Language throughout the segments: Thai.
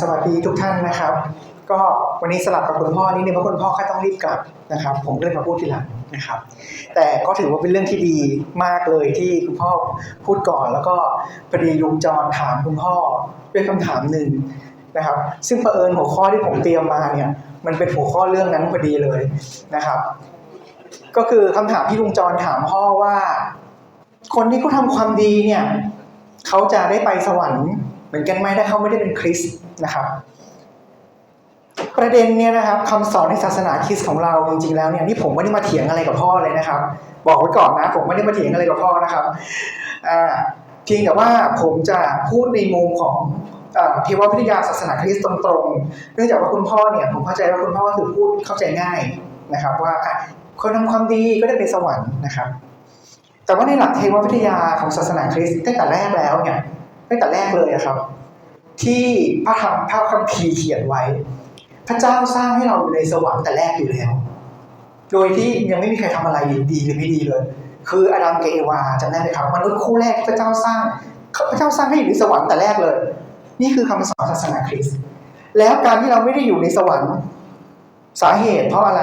สวัสดีทุกท่านนะครับ ก็วันนี้สลับกับคุณพ่อนิดนึงเพราะคุณพ่อค่ต้องรีบกลับนะครับ ผมก็เลยมาพูดทีหลังนะครับ แต่ก็ถือว่าเป็นเรื่องที่ดีมากเลยที่คุณพ่อพูดก่อน แล้วก็พอดีลุงจรถามคุณพ่อด้วยคำถามหนึ่งนะครับ ซึ่งเผอิญหัวข้อที่ผมเตรียมมาเนี่ยมันเป็นหัวข้อเรื่องนั้นพอดีเลยนะครับ ก็คือคำถามที่ลุงจรถามพ่อว่า คนที่เขาทำความดีเนี่ยเขาจะได้ไปสวรรค์เหมือนกันไหมถ้าเขาไม่ได้เป็นคริสต์นะครับ ประเด็นเนี่ยนะครับคำสอนในศาสนาคริสต์ของเราจริงๆแล้วเนี่ยนี่ผมไม่ได้มาเถียงอะไรกับพ่อเลยนะครับ บอกไว้ก่อนนะ ผมไม่ได้มาเถียงอะไรกับพ่อนะครับเพียงแต่ว่าผมจะพูดในมุมของเทววิทยาศาสนาคริสต์ตรงๆ เนื่องจากว่าคุณพ่อเนี่ยผมเข้าใจว่าคุณพ่อคือพูดเข้าใจง่ายนะครับ ว่า คนทำความดีก็ได้ไปสวรรค์นะครับ แต่ว่าในหลักเทววิทยาของศาสนาคริสต์ตั้งแต่แรกแล้วเนี่ยตั้งแต่แรกเลยอะครับ ที่พระธรรมพระคัมภีร์เขียนไว้ พระเจ้าสร้างให้เราอยู่ในสวรรค์แต่แรกอยู่แล้ว โดยที่ยังไม่มีใครทำอะไรดีหรือไม่ดีเลย คืออาดัมกับเอวาจำได้ไหมครับมนุษย์คู่แรกที่พระเจ้าสร้างพระเจ้าสร้างให้อยู่ในสวรรค์แต่แรกเลย นี่คือคำสอนศาสนาคริสต์แล้วการที่เราไม่ได้อยู่ในสวรรค์สาเหตุเพราะอะไร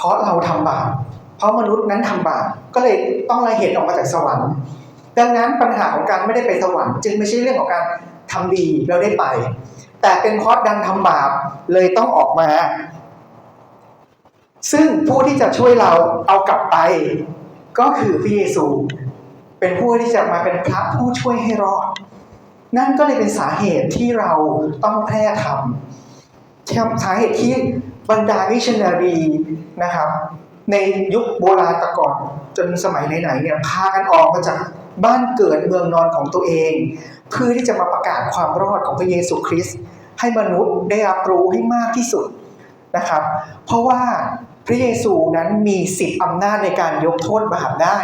เพราะเราทำบาปเพราะมนุษย์นั้นทำบาปก็เลยต้องละเหตุออกมาจากสวรรค์ ดังนั้นปัญหาของการไม่ได้ไปสวรรค์ จึงไม่ใช่เรื่องของการทำดีแล้วได้ไป แต่เป็นเพราะดันทำบาปเลยต้องออกมา ซึ่งผู้ที่จะช่วยเราเอากลับไป ก็คือพระเยซู เป็นผู้ที่จะมาเป็นพระผู้ช่วยให้รอด นั่นก็เลยเป็นสาเหตุที่เราต้องแพร่ธรรมสาเหตุที่ บรรดามิชนารีนะครับ ในยุคโบราณตะก่อนจนสมัยไหนๆเนี่ยพากันออกมาจากบ้านเกิดเมืองนอนของตัวเอง เพื่อที่จะมาประกาศความรอดของพระเยซูคริสต์ให้มนุษย์ได้รับรู้ให้มากที่สุดนะครับ เพราะว่าพระเยซูนั้นมีสิทธิ์อำนาจในการยกโทษบาปได้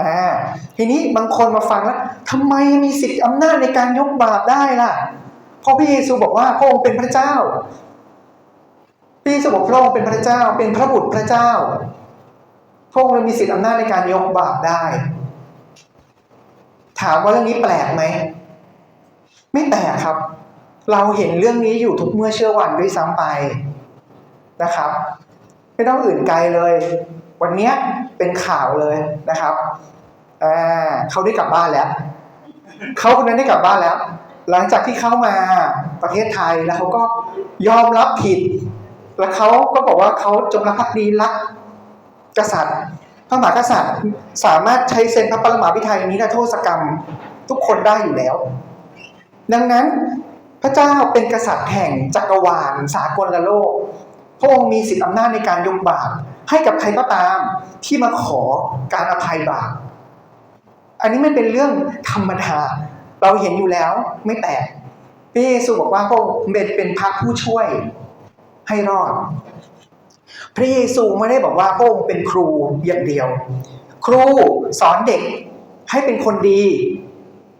อ่าทีนี้บางคนมาฟังแล้วทำไมมีสิทธิอำนาจในการยกบาปได้ล่ะเพราะพระเยซูบอกว่าพระองค์เป็นพระเจ้า พระเยซูบอกพระองค์เป็นพระเจ้า เป็นพระบุตรพระเจ้าพระองค์เลยมีสิทธิอำนาจในการยกบาปได้ ถามว่าเรื่องนี้แปลกไหมไม่แปลกครับ เราเห็นเรื่องนี้อยู่ทุกเมื่อเชื่อวันด้วยซ้ำไปนะครับ ไม่ต้องอื่นไกลเลย วันเนี้ยเป็นข่าวเลยนะครับอ่าเขาได้กลับบ้านแล้วเขาคนนั้นได้กลับบ้านแล้ว หลังจากที่เข้ามาประเทศไทยแล้วเขาก็ยอมรับผิด แล้วเขาก็บอกว่าเขาจงรักภักดีรักกษัตริย์ พระมหากษัตริย์สามารถใช้เซ็นพระปรมาภิไธยนิรโทษกรรมทุกคนได้อยู่แล้ว ดังนั้นพระเจ้าเป็นกษัตริย์แห่งจักรวาลสากลโลก พระองค์มีสิทธิอำนาจในการยกบาปให้กับใครก็ตามที่มาขอการอภัยบาป อันนี้ไม่เป็นเรื่องธรรมดาเราเห็นอยู่แล้วไม่แปลกพระเยซูบอกว่าพระองค์เป็นพระผู้ช่วย ให้รอด พระเยซูไม่ได้บอกว่าพระองค์เป็นครูอย่างเดียว ครูสอนเด็กให้เป็นคนดี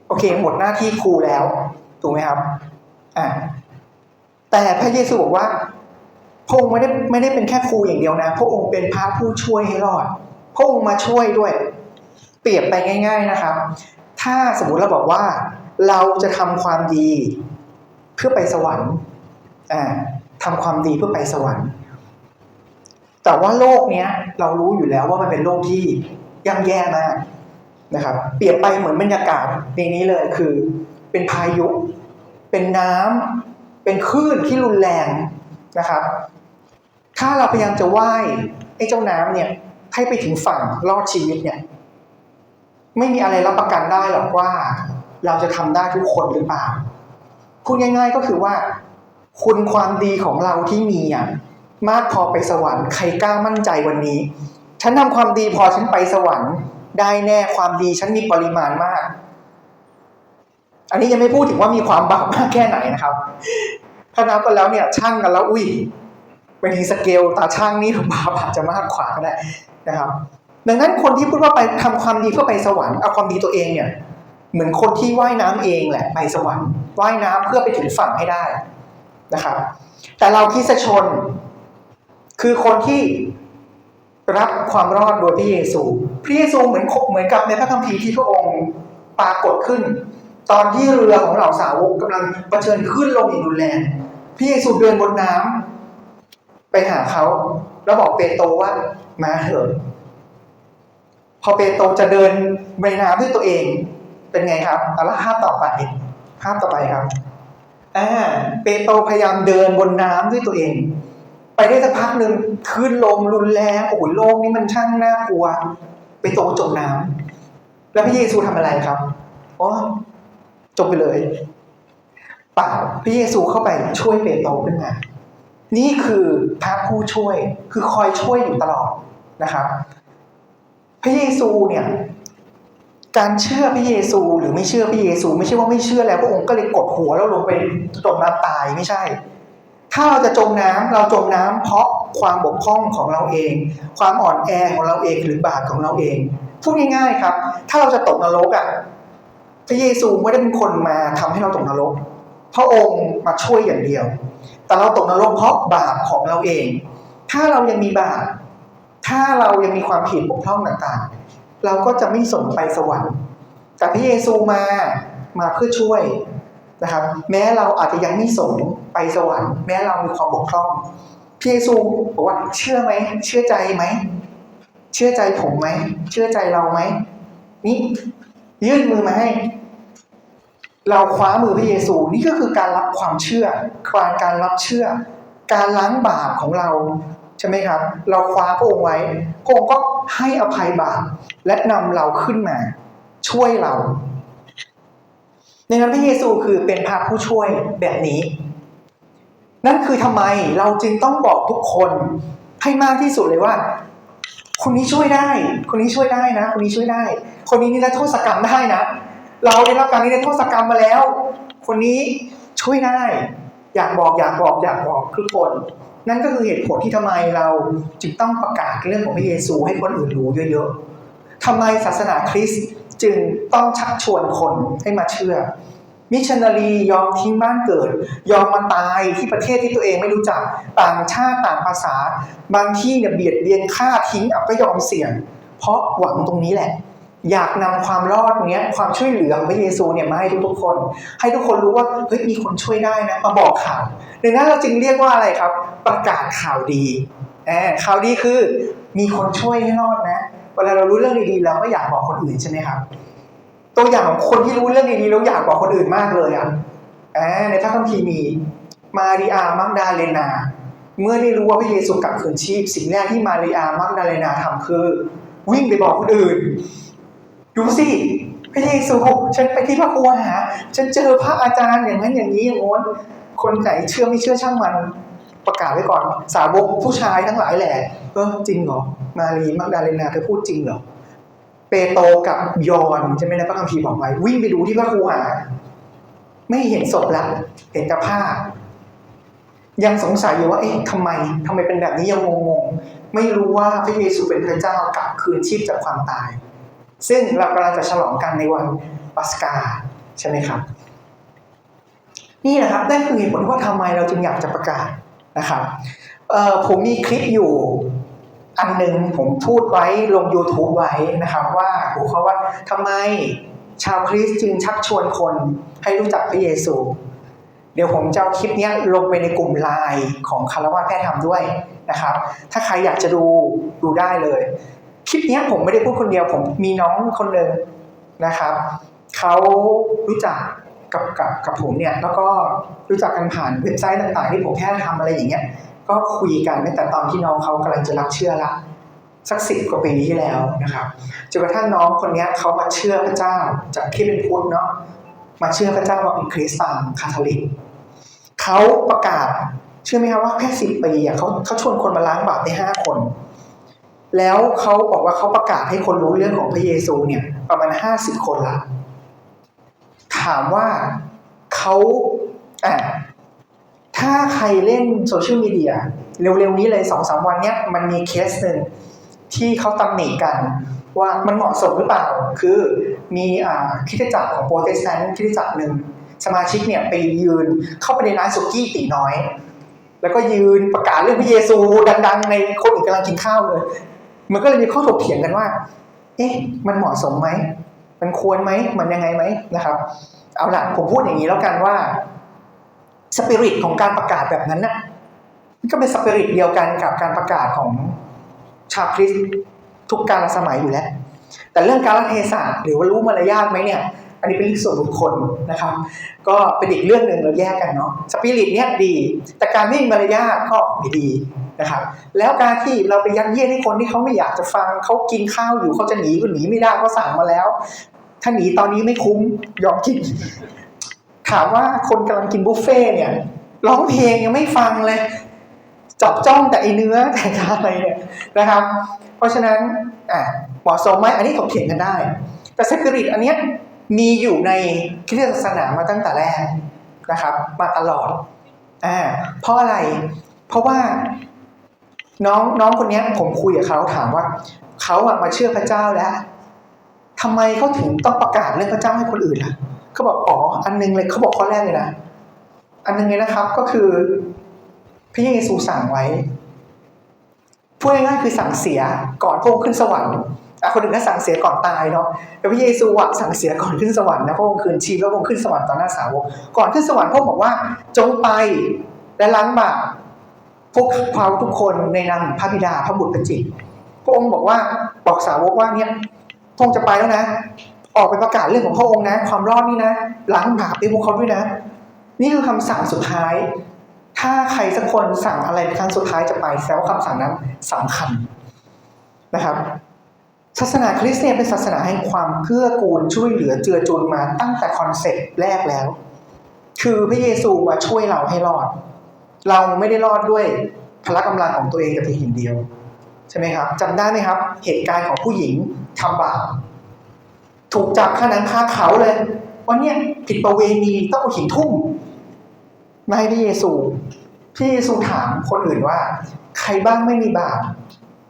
โอเค หมดหน้าที่ครูแล้ว ถูกไหมครับอ่าแต่พระเยซูบอกว่าพระองค์ไม่ได้ไม่ได้เป็นแค่ครูอย่างเดียวนะพระองค์เป็นพระผู้ช่วยให้รอด พระองค์มาช่วยด้วย เปรียบไปง่าย ๆนะครับ ถ้าสมมติเราบอกว่า เราจะทำความดี เพื่อไปสวรรค์อ่า ทำความดีเพื่อไปสวรรค์ แต่ว่าโลกเนี้ย เรารู้อยู่แล้วว่ามันเป็นโลกที่ย่ำแย่มากนะครับ เปรียบไปเหมือนบรรยากาศในนี้เลยคือ เป็นพายุ เป็นน้ำเป็นคลื่นที่รุนแรงนะครับ ถ้าเราพยายามจะว่ายไอ้เจ้าน้ำเนี่ยให้ไปถึงฝั่งรอดชีวิตเนี่ย ไม่มีอะไรรับประกันได้หรอกว่า เราจะทำได้ทุกคนหรือเปล่าพูดง่าย ๆ ก็คือว่า คุณความดีของเราที่มีอะมากพอไปสวรรค์ใครกล้ามั่นใจวันนี้ ฉันทำความดีพอฉันไปสวรรค์ ได้แน่ความดีฉันมีปริมาณมาก อันนี้ยังไม่พูดถึงว่ามีความบาปมากแค่ไหนนะครับถ้านับกันแล้วเนี่ยช่างกันแล้ว อุ้ยเป็นทีสเกลตาช่างนี่บาปอาจจะมากกว่าก็ได้นะครับ ดังนั้นคนที่พูดว่าไปทำความดีเพื่อไปสวรรค์เอาความดีตัวเองเนี่ย เหมือนคนที่ว่ายน้ำเองแหละไปสวรรค์ว่ายน้ำเพื่อไปถึงฝั่งให้ได้ นะครับ แต่เราคิดชน คือคนที่รับความรอดโดยพระเยซูพระเยซูเหมือนเหมือนกับในพระคัมภีร์ที่พระองค์ปรากฏขึ้น ตอนที่เรือของเหล่าสาวกกำลังเผชิญขึ้นลมอย่างรุนแรงพระเยซูเดินบนน้ำไปหาเขาแล้วบอกเปโตรว่ามาเถอะพอเปโตรจะเดินในน้ำด้วยตัวเอง เป็นไงครับเอาละภาพต่อไปภาพต่อไปครับ อ่าเปโตรพยายามเดินบนน้ำด้วยตัวเอง ไปได้สักพักหนึ่งคลื่นลมรุนแรงโอ้โหโลกนี้มันช่างน่ากลัว เปโตรจมน้ำแล้วพระเยซูทำอะไรครับอ๋อจมไปเลยเปล่าพระเยซูเข้าไปช่วยเปโตรขึ้นมา นี่คือพระผู้ช่วยคือคอยช่วยอยู่ตลอดนะครับ พระเยซูเนี่ย การเชื่อพระเยซูหรือไม่เชื่อพระเยซู ไม่ใช่ว่าไม่เชื่อแล้วพระองค์ก็เลยกดหัวแล้วลงไปจมน้ำตายไม่ใช่ ถ้าเราจะจมน้ำเราจมน้ำเพราะความบกพร่องของเราเอง ความอ่อนแอของเราเองหรือบาปของเราเองพูดง่ายๆครับ ถ้าเราจะตกนรกอะพระเยซูไม่ได้เป็นคนมาทำให้เราตกนรกพระองค์มาช่วยอย่างเดียว แต่เราตกนรกเพราะบาปของเราเอง ถ้าเรายังมีบาปถ้าเรายังมีความผิดบกพร่องต่างๆ เราก็จะไม่ส่งไปสวรรค์ แต่พระเยซูมามาเพื่อช่วยนะครับ แม้เราอาจจะยังไม่ส่งไปสวรรค์แม้เรามีความบกพร่องพระเยซูบอกว่าเชื่อไหมเชื่อใจไหมเชื่อใจผมไหมเชื่อใจเราไหมนี่ยื่นมือมาให้ เราคว้ามือพระเยซูนี่ก็คือการรับความเชื่อการการรับเชื่อ การล้างบาปของเราใช่ไหมครับ เราคว้าพระองค์ไว้พระองค์ก็ให้อภัยบาป และนำเราขึ้นมา ช่วยเราในนั้นพระเยซูคือเป็นพระผู้ช่วยแบบนี้ นั่นคือทำไมเราจึงต้องบอกทุกคนให้มากที่สุดเลยว่า คนนี้ช่วยได้ คนนี้ช่วยได้นะ คนนี้ช่วยได้ คนนี้นิรโทษกรรมได้นะ เราได้รับการนิรโทษกรรมมาแล้ว คนนี้ช่วยได้ อยากบอกอยากบอกอยากบอกทุกคน นั่นก็คือเหตุผลที่ทำไมเราจึงต้องประกาศเรื่องของพระเยซูให้คนอื่นรู้เยอะๆ ทำไมศาสนาคริสต์จึงต้องชักชวนคนให้มาเชื่อ มิชนารียอมทิ้งบ้านเกิด ยอมมาตายที่ประเทศที่ตัวเองไม่รู้จักต่างชาติต่างภาษา บางที่เนี่ยเบียดเบียนฆ่าทิ้งอับก็ยอมเสี่ยง เพราะหวังตรงนี้แหละ อยากนำความรอดเนี้ยความช่วยเหลือของพระเยซูเนี่ยมาให้ทุกๆคน ให้ทุกคนรู้ว่าเฮ้ยมีคนช่วยได้นะมาบอกข่าวดังนั้นเราจึงเรียกว่าอะไรครับ ประกาศข่าวดีแอบข่าวดีคือมีคนช่วยให้รอดนะ เวลาเรารู้เรื่องดีๆเราก็อยากบอกคนอื่นใช่ไหมครับ ตัวอย่างของคนที่รู้เรื่องดีๆแล้วอยากบอกคนอื่นมากเลยอะแอในพระคัมภีร์มีมาริอามักดาเลนา เมื่อได้รู้ว่าพระเยซูกลับคืนชีพ สิ่งแรกที่มาริอามักดาเลนาทำคือ วิ่งไปบอกคนอื่น ดูสิพระเยซูฉันไปที่พระครูหา ฉันเจอพระอาจารย์อย่างนั้นอย่างนี้อย่างโน้นคนไหนเชื่อไม่เชื่อช่างมัน ประกาศไว้ก่อน สาวกผู้ชายทั้งหลายแหละ ออจริงเหรอ มารีมักดาเลนาเธอพูดจริงเหรอ เปโตกับยอนใช่ไหมนะพระคัมภีร์บอกไว้ วิ่งไปดูที่พระครูหาไม่เห็นศพละเห็นแต่ผ้า ยังสงสัยอยู่ว่าเอ๊ะทำไมทำไมเป็นแบบนี้ยังงงๆ ไม่รู้ว่าพระเยซูเป็นพระเจ้ากลับคืนชีพจากความตาย ซึ่งเรากำลังจะฉลองกันในวันปัสกาใช่ไหมครับ นี่นะครับนั่นคือเหตุผลว่าทำไมเราจึงอยากจะประกาศนะครับผมมีคลิปอยู่ อันหนึ่งผมพูดไว้ลง YouTube ไว้นะครับ ว่าหัวข้อว่าทำไมชาวคริสต์จึงชักชวนคนให้รู้จักพระเยซู เดี๋ยวผมจะเอาคลิปนี้ลงไปในกลุ่มไลน์ของคารวะแพทย์ธรรมด้วยนะครับ ถ้าใครอยากจะดูดูได้เลย คลิปนี้ผมไม่ได้พูดคนเดียว ผมมีน้องคนหนึ่งนะครับเขารู้จักกับกับกับผมเนี่ยแล้วก็รู้จักกันผ่านเว็บไซต์ต่างๆ ที่ผมแค่ทำอะไรอย่างเงี้ย ก็คุยกันตั้งแต่ตอนที่น้องเขากำลังจะรับเชื่อละสักสิบกว่าปีที่แล้วนะครับจนกระทั่งน้องคนนี้เขามาเชื่อพระเจ้าจากที่เป็นพุทธเนาะมาเชื่อพระเจ้าว่าเป็นคริสต์ตามคาทอลิกเขาประกาศเชื่อไหมครับว่าแค่สิบปีอะเขาเขาชวนคนมาล้างบาปได้ห้าคน แล้วเขาบอกว่าเขาประกาศให้คนรู้เรื่องของพระเยซูเนี่ย ประมาณห้าสิบคนละถามว่าเขาอะ ถ้าใครเล่นโซเชียลมีเดียเร็วๆนี้เลยสองสามวันเนี้ยมันมีเคสหนึ่งที่เขาตำหนิกัน ว่ามันเหมาะสมหรือเปล่า คือมีอ่าคริสตจักรของโปรเตสแตนต์คริสตจักรหนึ่งสมาชิกเนี่ยไปยืนเข้าไปในร้านสุกี้ตีน้อย แล้วก็ยืนประกาศเรื่องพระเยซูดัง ๆ ในคนอื่นกำลังกินข้าวเลย มันก็เลยมีข้อถกเถียงกันว่า เอ๊ะ มันเหมาะสมไหม มันควรไหม มันยังไงไหมนะครับ เอาล่ะผมพูดอย่างนี้แล้วกันว่า สปิริตของการประกาศแบบนั้นน่ะมันก็เป็นสปิริตเดียวกันกับการประกาศของชาวคริสต์ทุกการลสมัยอยู่แล้ว แต่เรื่องการละเทศะหรือว่ารู้มารยาทไหมเนี่ย อันนี้เป็นเรื่องส่วนบุคคลนะครับ ก็เป็นอีกเรื่องหนึ่งเราแยกกันเนาะสปิริตเนี่ยดี แต่การไม่มีมารยาทก็ไม่ดีนะครับ แล้วการที่เราไปยัดเยียดให้คนที่เขาไม่อยากจะฟังเขากินข้าวอยู่เขาจะหนีก็หนีไม่ได้ก็สั่งมาแล้ว ถ้าหนีตอนนี้ไม่คุ้มยอมกิน ถามว่าคนกำลังกินบุฟเฟ่เนี่ยร้องเพลงยังไม่ฟังเลยจับจ้องแต่ไอเนื้อแต่อะไรเนี่ยนะครับ เพราะฉะนั้นอะเหมาะสมไหมอันนี้ถกเถียงกันได้ แต่สปิริตอันเนี้ยมีอยู่ในคริสตศาสนามาตั้งแต่แรกนะครับ มาตลอดอ่าเพราะอะไร เพราะว่าน้องน้องคนนี้ผมคุยกับเขาถามว่าเขาอะมาเชื่อพระเจ้าแล้วทำไมเขาถึงต้องประกาศเรื่องพระเจ้าให้คนอื่นล่ะ เขาบอกอ๋ออันนึงเลยเขาบอกข้อแรกเลยนะอันนึงเลยนะครับก็คือพระเยซูสั่งไว้พูดง่ายๆคือสั่งเสียก่อนพระองค์ขึ้นสวรรค์อ่คนอื่นก็สั่งเสียก่อนตายเนาะแต่พระเยซูอะสั่งเสียก่อนขึ้นสวรรค์นะพระองค์คืนชีพแล้วพระองค์ขึ้นสวรรค์ต่อหน้าสาวกก่อนขึ้นสวรรค์พระองค์บอกว่าจงไปและล้างบาปพวกเราทุกคนในนามพระบิดาพระบุตรพระจิตพระองค์บอกว่าบอกสาวกว่าเนี่ยพระองค์จะไปแล้วนะ ออกไปประกาศเรื่องของพระองค์นะ ความรอดนี่นะล้างบาปให้พวกเขาด้วยนะ นี่คือคำสั่งสุดท้าย ถ้าใครสักคนสั่งอะไรครั้งสุดท้ายจะไปแสดงว่าคำสั่งนั้นสำคัญนะครับ ศาสนาคริสต์เนี่ยเป็นศาสนาแห่งความเกื้อกูลช่วยเหลือเจือจุนมาตั้งแต่คอนเซ็ปต์แรกแล้ว คือพระเยซูมาช่วยเราให้รอด เราไม่ได้รอดด้วยพละกำลังของตัวเองแต่เพียงอย่างเดียว ใช่ไหมครับจำได้ไหมครับ เหตุการณ์ของผู้หญิงทำบาป ถูกจับฆ่าหนังคาเขาเลยว่าเนี่ยผิดประเวณีต้องเอาหินทุ่มมาให้พระเยซูพระเยซูถามคนอื่นว่า ใครบ้างไม่มีบาป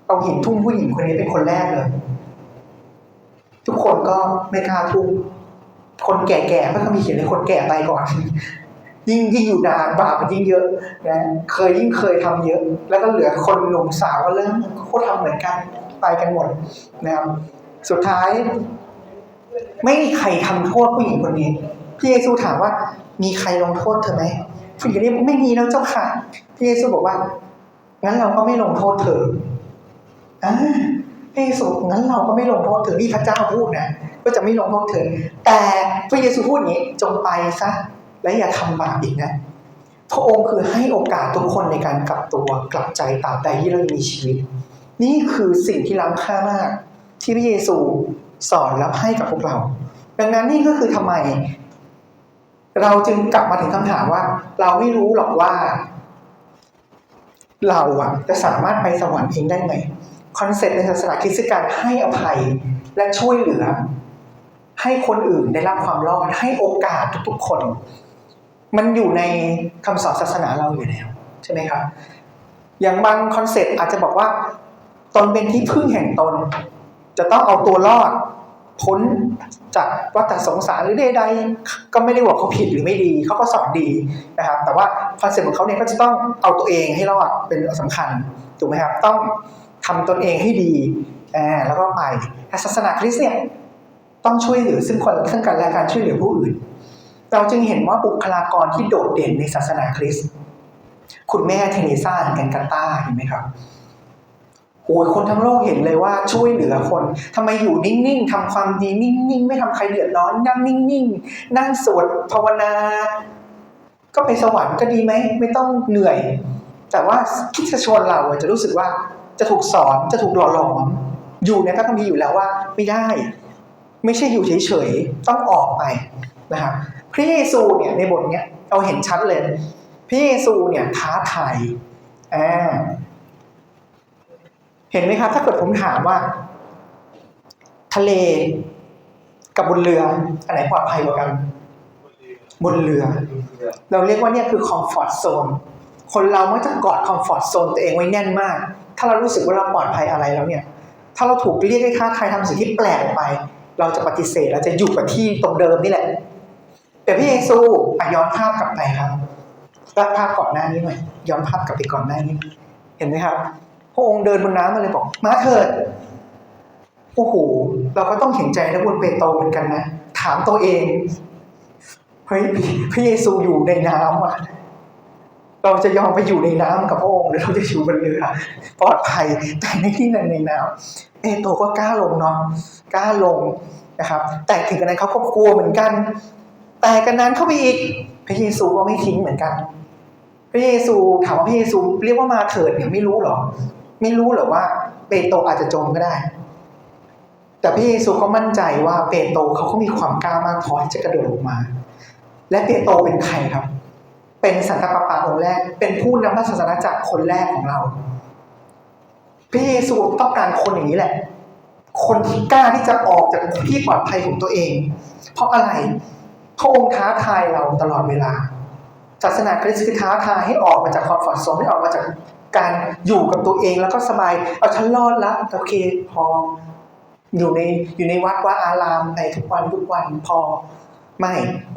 เอาหินทุ่มผู้หญิงคนนี้เป็นคนแรกเลย ทุกคนก็ไม่กล้าทุ่มคนแก่ๆก็มีเขียนเลยคนแก่ไปก่อน ยิ่งยิ่งอยู่นานบาปมันยิ่งเยอะนะเคยยิ่งเคยทำเยอะ แล้วก็เหลือคนหนุ่มสาวก็เริ่มเขาทำเหมือนกันไปกันหมดนะครับสุดท้าย ไม่มีใครทำโทษผู้หญิงคนนี้พระเยซูถามว่า มีใครลงโทษเธอไหมผู้หญิงคนนี้ไม่มีแล้วเจ้าค่ะพระเยซูบอกว่า งั้นเราก็ไม่ลงโทษเธออ่าพระเยซูงั้นเราก็ไม่ลงโทษเธอนี่พระเจ้าพูดนะก็จะไม่ลงโทษเธอ แต่พระเยซูพูดอย่างนี้จงไปซะและอย่าทำบาปอีกนะพระองค์คือให้โอกาสทุกคนในการกลับตัวกลับใจตราบใดที่เรายังมีชีวิต นี่คือสิ่งที่ล้ำค่ามาก ที่พระเยซู สอนและให้กับพวกเรา ดังนั้นนี่ก็คือทำไม เราจึงกลับมาถึงคำถามว่า เราไม่รู้หรอกว่า เราอะจะสามารถไปสวรรค์เองได้ไหมคอนเซ็ปต์ในศาสนาคริสต์คือการให้อภัยและช่วยเหลือ ให้คนอื่นได้รับความรอดให้โอกาสทุกๆคน มันอยู่ในคำสอนศาสนาเราอยู่แล้ว ใช่ไหมครับอย่างบางคอนเซ็ปต์อาจจะบอกว่าตนเป็นที่พึ่งแห่งตน จะต้องเอาตัวรอด พ้นจากวัฏสงสารหรือใดๆก็ไม่ได้บอกเขาผิดหรือไม่ดี เขาก็สอนดีนะครับ แต่ว่าคอนเซ็ปต์ของเขาเนี่ยก็จะต้องเอาตัวเองให้รอดเป็นสำคัญถูกไหมครับ ต้องทำตนเองให้ดีอ่าแล้วก็ไปศาสนาคริสต์เนี่ยต้องช่วยเหลือซึ่งคนซึ่งกันและการช่วยเหลือผู้อื่น เราจึงเห็นว่าบุคลากรที่โดดเด่นในศาสนาคริสต์คุณแม่เทเรซาแห่งกันตาเห็นไหมครับ โอ้ยคนทั้งโลกเห็นเลยว่าช่วยเหลือคนทำไมอยู่นิ่งๆทำความดีนิ่งๆ ไม่ทำใครเดือดร้อนนั่งนิ่งๆ นั่งสวดภาวนา ก็ไปสวรรค์ก็ดีไหม ไม่ต้องเหนื่อย แต่ว่าคริสตชนเราจะรู้สึกว่าจะถูกสอนจะถูกหล่อหลอม อยู่ในพระคัมภีร์อยู่แล้วว่าไม่ได้ ไม่ใช่อยู่เฉยๆ ต้องออกไปนะครับพระเยซูเนี่ยในบทเนี้ยเราเห็นชัดเลยพระเยซูเนี่ยท้าทายอ่า เห็นไหมครับ ถ้าเกิดผมถามว่า ทะเลกับบนเรืออันไหนปลอดภัยกว่ากัน บนเรือ เราเรียกว่าเนี่ยคือคอมฟอร์ทโซนคนเรามักจะกอดคอมฟอร์ทโซนตัวเองไว้แน่นมาก ถ้าเรารู้สึกว่าเราปลอดภัยอะไรแล้วเนี่ย ถ้าเราถูกเรียกให้ท้าทายทำสิ่งที่แปลกออกไป เราจะปฏิเสธเราจะอยู่กับที่ตรงเดิมนี่แหละ แต่พระเยซูอะย้อนภาพกลับไปครับตัดภาพก่อนหน้านี้หน่อยย้อนภาพกลับไปก่อนหน้านี้ เห็นไหมครับ ระองค์เดินบนน้ำมาเลยบอก มาเถิดโอ้โหเราก็ต้องเห็นใจนักบุญเปโตรเหมือนกันนะ ถามตัวเองเฮ้ยพระเยซูอยู่ในน้ำอะเราจะยอมไปอยู่ในน้ำกับพระองค์หรือเราจะอยู่บนเรือปลอดภัยแต่ในที่นั้นในน้ำเปโตก็กล้าลงเนาะกล้าลงนะครับ แต่ถึงกระนั้นเขาก็กลัวเหมือนกัน แต่กันนั้นเข้าไปอีกพระเยซูก็ไม่ทิ้งเหมือนกัน พระเยซูถามว่าพระเยซูเรียกว่ามาเถิดเนี่ยไม่รู้หรอ ไม่รู้หรอว่าเปโตรอาจจะจมก็ได้ แต่พระเยซูก็มั่นใจว่าเปโตรเขาก็มีความกล้ามากพอที่จะกระโดดลงมา และเปโตรเป็นใครครับ เป็นสันตะปาปาองค์แรก เป็นผู้นำพระศาสนาจักรคนแรกของเราพระเยซูต้องการคนอย่างนี้แหละ คนที่กล้าที่จะออกจากที่ปลอดภัยของตัวเอง เพราะอะไรพระองค์ท้าทายเราตลอดเวลาศาสนาคริสต์คือท้าทายให้ออกมาจากคอมฟอร์ทโซนให้ออกมาจาก การอยู่กับตัวเองแล้วก็สบาย เอาฉันรอดละโอเคพอ อยู่ในอยู่ในวัดว่าอารามไปทุกวันทุกวันพอ ไม่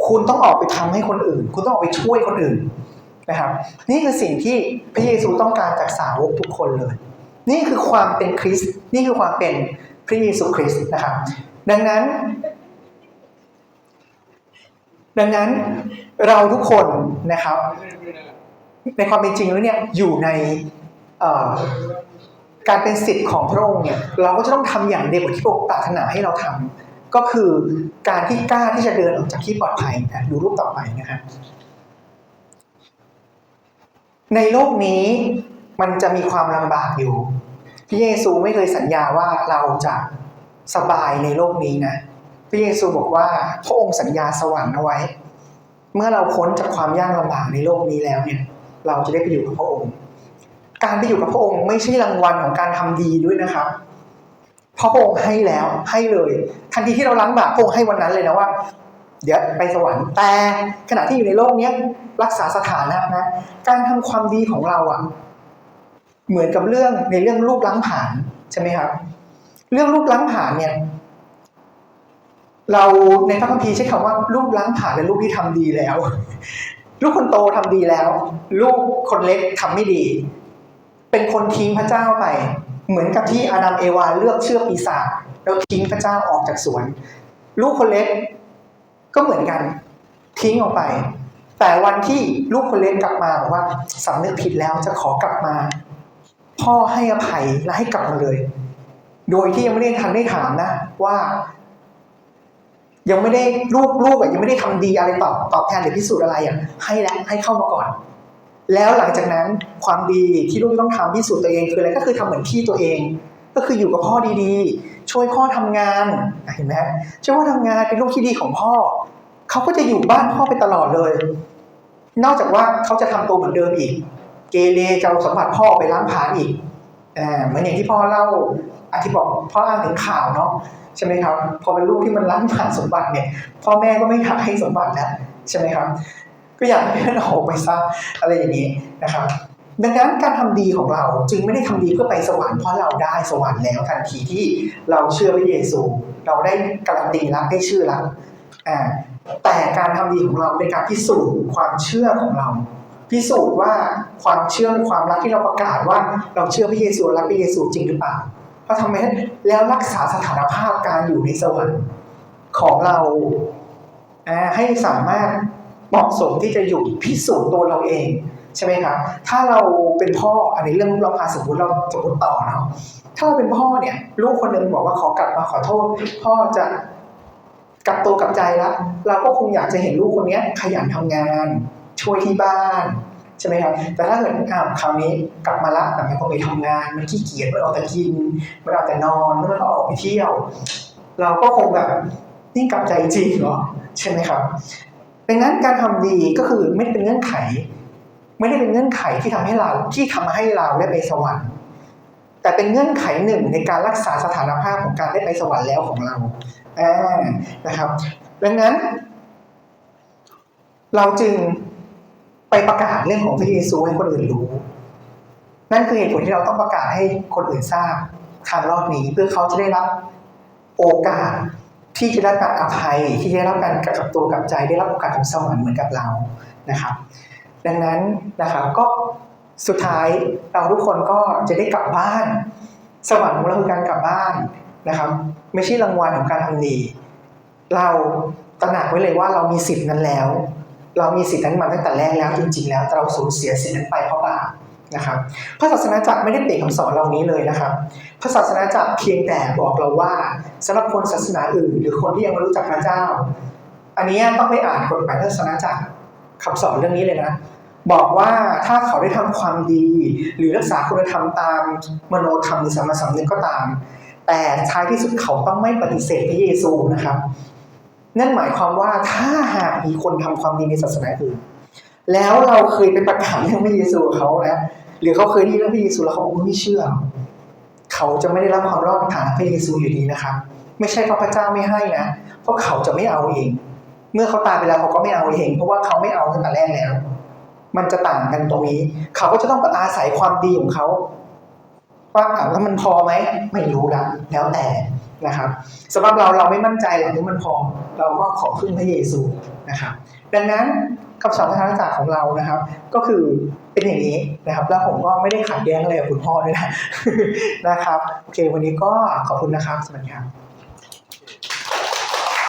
คุณต้องออกไปทำให้คนอื่น คุณต้องออกไปช่วยคนอื่นนะครับ นี่คือสิ่งที่พระเยซูต้องการจากสาวกทุกคนเลย นี่คือความเป็นคริสต์นี่คือความเป็นพระเยซูคริสต์นะครับ ดังนั้น ดังนั้นเราทุกคนนะครับ ในความเป็นจริงแล้วเนี่ยอยู่ในการเป็นสิทธิ์ของพระองค์เนี่ยเราก็จะต้องทำอย่างเดียวกับที่พระองค์ปรารถนาให้เราทำก็คือการที่กล้าที่จะเดินออกจากที่ปลอดภัยนะดูรูปต่อไปนะครับในโลกนี้มันจะมีความลำบากอยู่พระเยซูไม่เคยสัญญาว่าเราจะสบายในโลกนี้นะพระเยซูบอกว่าพระองค์สัญญาสวรรค์เอาไว้ เมื่อเราพ้นจากความยากลำบากในโลกนี้แล้วเนี่ย เราจะได้ไปอยู่กับพระองค์ การไปอยู่กับพระองค์ไม่ใช่รางวัลของการทำดีด้วยนะครับพระองค์ให้แล้วให้เลย ทันทีที่เราล้างบาปพระองค์ให้วันนั้นเลยนะว่า เดี๋ยวไปสวรรค์แต่ขณะที่อยู่ในโลกเนี้ยรักษาสถานะนะ การทำความดีของเราอะ เหมือนกับเรื่องในเรื่องลูกล้างผ่านใช่ไหมครับ เรื่องลูกล้างผ่านเนี่ย เราในพระคัมภีร์ใช้คำว่าลูกล้างผ่านเป็นลูกที่ทำดีแล้ว ลูกคนโตทำดีแล้ว ลูกคนเล็กทำไม่ดี เป็นคนทิ้งพระเจ้าไป เหมือนกับที่อาดัมเอวาเลือกเชื่อปีศาจแล้วทิ้งพระเจ้าออกจากสวน ลูกคนเล็กก็เหมือนกันทิ้งออกไป แต่วันที่ลูกคนเล็กกลับมาบอกว่าสำนึกผิดแล้วจะขอกลับมา พ่อให้อภัยและให้กลับมาเลย โดยที่ยังไม่ได้ทันได้ถามนะว่า ยังไม่ได้ลูกลูกอะยังไม่ได้ทำดีอะไรตอบตอบแทนหรือพิสูจน์อะไรอะให้แล้วให้เข้ามาก่อน แล้วหลังจากนั้นความดีที่ลูกต้องทำพิสูจน์ตัวเองคืออะไรก็คือทำเหมือนพี่ตัวเอง ก็คืออยู่กับพ่อดีๆ ช่วยพ่อทำงานเห็นไหมช่วยพ่อทำงานเป็นลูกที่ดีของพ่อเขาก็จะอยู่บ้านพ่อไปตลอดเลย นอกจากว่าเขาจะทำตัวเหมือนเดิมอีก เกเรจะเอาสมบัติพ่อไปล้างผลาญอีกอ่าเหมือนอย่างที่พ่อเล่าอาทิบอกพ่ออ้างถึงข่าวเนาะ ใช่ไหมครับ พอเป็นลูกที่มันล้างผลาญสมบัติเนี่ย พ่อแม่ก็ไม่อยากให้สมบัติแล้วใช่ไหมครับ ก็อยากให้มันออกไปซะอะไรอย่างนี้นะครับ ดังนั้นการทำดีของเราจึงไม่ได้ทำดีเพื่อไปสวรรค์เพราะเราได้สวรรค์แล้วทันทีที่เราเชื่อพระเยซู เราได้การันตีแล้วได้ชื่อแล้วอ่าแต่การทำดีของเราเป็นการพิสูจน์ความเชื่อของเราพิสูจน์ว่าความเชื่อความรักที่เราประกาศว่าเราเชื่อพระเยซูรักพระเยซูจริงหรือเปล่า เราทำไมแล้วรักษาสถานภาพการอยู่ในสวรรค์ของเราให้สามารถเหมาะสมที่จะอยู่พิสูจน์ตัวเราเองใช่ไหมครับ ถ้าเราเป็นพ่ออันนี้เรื่องเราพาสมมติเราสมมติต่อเนาะถ้าเราเป็นพ่อเนี่ย ลูกคนหนึ่งบอกว่าขอกลับมาขอโทษ พ่อจะกลับตัวกลับใจแล้วเราก็คงอยากจะเห็นลูกคนเนี้ยขยันทำงาน ช่วยที่บ้าน ใช่ไหมครับแต่ถ้าเกิดอ้าวคราวนี้กลับมาละแต่ไม่พอไปทำงาน มันขี้เกียจมันเอาแต่กินมันเอาแต่นอนแล้วมันก็ออกไปเที่ยว เราก็คงแบบนี่กลับใจจริงเหรอใช่ไหมครับดังนั้นการทำดีก็คือไม่ได้เป็นเงื่อนไข ไม่ได้เป็นเงื่อนไขที่ทำให้เราที่ทำให้เราได้ไปสวรรค์แต่เป็นเงื่อนไขหนึ่งในการรักษาสถานภาพของการได้ไปสวรรค์แล้วของเราอ่านะครับ ดังนั้น เราจึง ไปประกาศเรื่องของพระเยซูให้คนอื่นรู้ นั่นคือเหตุผลที่เราต้องประกาศให้คนอื่นทราบทางรอบนี้เพื่อเขาจะได้รับโอกาสที่จะได้รับการอภัยที่จะได้รับการกลับตัวกลับใจได้รับโอกาสของสวรรค์เหมือนกับเรานะครับ ดังนั้นนะครับก็สุดท้ายเราทุกคนก็จะได้กลับบ้าน สวรรค์ของเราคือการกลับบ้านนะครับ ไม่ใช่รางวัลของการทำดี เราตระหนักไว้เลยว่าเรามีสิทธิ์นั้นแล้ว เรามีสิทธิ์นั้นมาตั้งแต่แรกแล้วจริง ๆ แล้วแต่เราสูญเสียสิทธิ์นั้นไปเพราะบาปนะครับพระศาสนาจักรไม่ได้เปลี่ยนคำสอนเหล่านี้เลยนะครับพระศาสนาจักรเพียงแต่บอกเราว่าสำหรับคนศาสนาอื่น หรือคนที่ยังไม่รู้จักพระเจ้า อันนี้ต้องไปอ่านกฎหมายพระศาสนาจักรคำสอนเรื่องนี้เลยนะบอกว่าถ้าเขาได้ทำความดี หรือรักษาคุณธรรมตามมโนธรรมหรือสมมาสัมนึกก็ตาม แต่ท้ายที่สุดเขาต้องไม่ปฏิเสธพระเยซูนะครับ นั่นหมายความว่าถ้าหากมีคนทำความดีในศาสนาอื่น แล้วเราเคยไปประกาศเรื่องพระเยซูเขานะหรือเขาเคยได้เรื่องพระเยซูแล้วเขาไม่เชื่อ เขาจะไม่ได้รับความรอดผ่านพระเยซูอยู่ดีนะครับ ไม่ใช่เพราะพระเจ้าไม่ให้นะเพราะเขาจะไม่เอาเอง เมื่อเขาตายไปแล้วเขาก็ไม่เอาเอง เพราะว่าเขาไม่เอาตั้งแต่แรกแล้ว มันจะต่างกันตรงนี้ เขาก็จะต้องอาศัยความดีของเขาว่าอะแล้วมันพอไหมไม่รู้ละแล้วแต่ นะครับสำหรับเราเราไม่มั่นใจหรอกที่มันพอ เราก็ขอพึ่งพระเยซูนะครับดังนั้นคำสอนพระธรรมจักรของเรานะครับ ก็คือเป็นอย่างนี้นะครับ แล้วผมก็ไม่ได้ขัดแย้งอะไรกับคุณพ่อด้วยนะนะครับโอเค วันนี้ก็ขอบคุณนะครับสวัสดีครับ